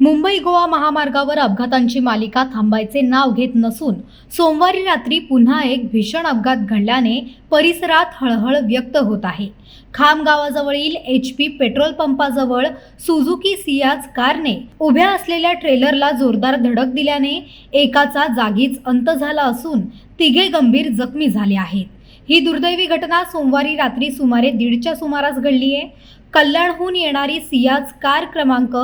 मुंबई गोवा महामार्गावर अपघातांची मालिका थांबायचे नाव घेत नसून सोमवारी रात्री पुन्हा एक भीषण अपघात घडल्याने परिसरात हळहळ व्यक्त होत आहे. खाम गावाजवळील एच पी पेट्रोल पंपाजवळ सुझुकी सियाज कारने उभ्या असलेल्या ट्रेलरला जोरदार धडक दिल्याने एकाचा जागीच अंत झाला असून तिघे गंभीर जखमी झाले आहेत. ही दुर्दैवी घटना सोमवारी रात्री सुमारे दीडच्या सुमारास घडली आहे कल्याणहून येणारी सियाज कार क्रमांक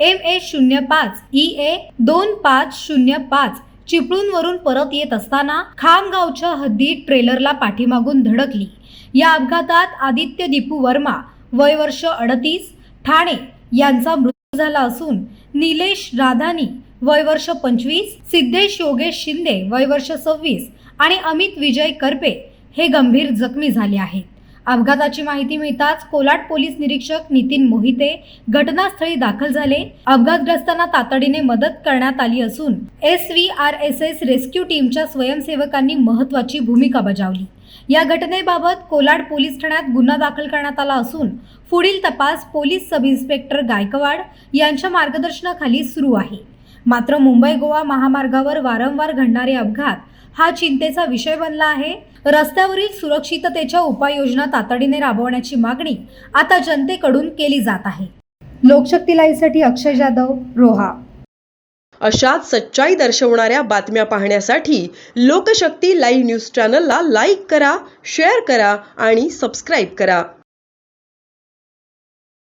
एम ए शून्य पाच ई ए दोन पाच शून्य पाच चिपळूणवरून परत येत असताना खामगावच्या हद्दीत ट्रेलरला पाठीमागून धडकली. या अपघातात आदित्य दीपू वर्मा वय वर्ष अडतीस ठाणे यांचा मृत्यू झाला असून निलेश राधानी वय वर्ष पंचवीस सिद्धेश योगेश शिंदे वय वर्ष सव्वीस आणि अमित विजय करपे हे गंभीर जखमी झाले आहेत. अपघाताची माहिती मिळताच कोलाड पोलीस निरीक्षक नितीन मोहिते घटनास्थळी दाखल झाले. अपघातग्रस्तांना तातडीने मदत करण्यात आली असून S V R S S rescue टीमच्या स्वयंसेवकांनी महत्वाची भूमिका बजावली. या घटनेबाबत कोलाड पोलीस ठाण्यात गुन्हा दाखल करण्यात आला असून पुढील तपास पोलीस सब इन्स्पेक्टर गायकवाड यांच्या मार्गदर्शनाखाली सुरू आहे. मात्र मुंबई गोवा महामार्गावर वारंवार घडणारे अपघात हा चिंतेचा विषय बनला आहे. रस्त्यावरील सुरक्षिततेच्या उपाययोजना तातडीने राबवण्याची मागणी आता जनतेकडून केली जात आहे. लोकशक्ती लाईव्हसाठी अक्षय जाधव रोहा. अशाच सच्चाई दर्शवणाऱ्या बातम्या पाहण्यासाठी लोकशक्ती लाईव्ह न्यूज चॅनलला लाईक करा शेअर करा आणि सबस्क्राईब करा.